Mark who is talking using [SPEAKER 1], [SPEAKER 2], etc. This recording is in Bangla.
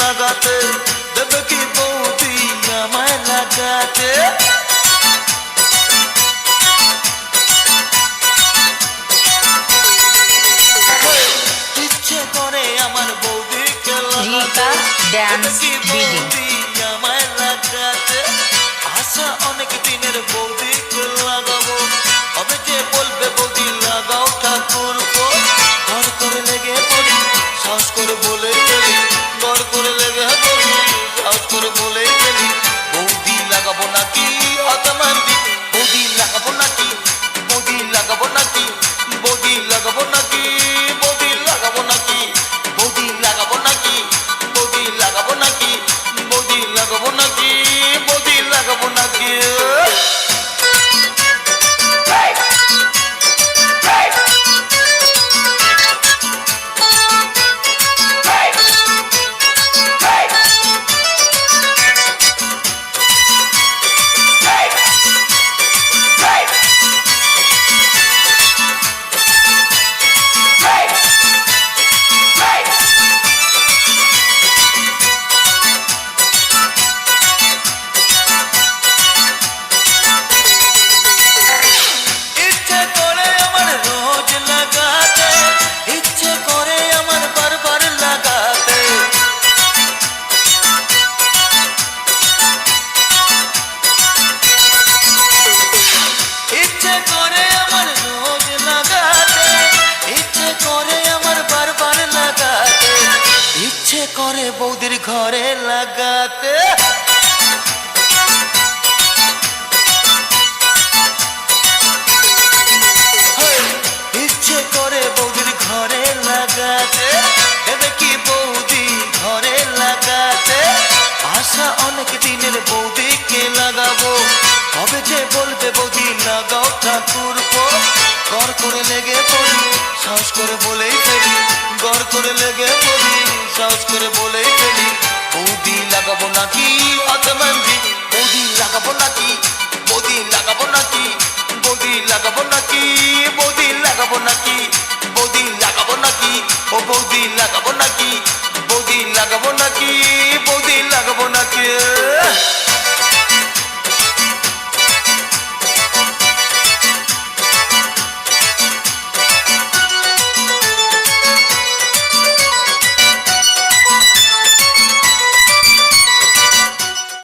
[SPEAKER 1] লাগাতে দেবে কি বৌদি আমায় লাগাতে ইচ্ছে করে আমার বৌদিকে
[SPEAKER 2] dance video.
[SPEAKER 1] আমায় লাগাতে আশা অনেক দিনের বৌদিকে লাগাবো তবে যে বলবে বৌদি লাগাও ঠাকুর ঘর করে লেগে পড়ি সাহস করে করে আমার বারবার লাগাতে। ইচ্ছে করে আমার রোজ ইচ্ছে করে আমার বারবার লাগাতে। ইচ্ছে করে বৌদির ঘরে লাগাতে আশা অনেক দিনের বৌদিকে লাগাবো। কবে যে বলবে বৌদি, লাগাও ঠাকুর গড় করে লেগে পড়ি, সাহস করে বলেই ফেলি। গড় করে লেগে পড়ি, সাহস করে বলেই ফেলি। বৌদি লাগাবো নাকি?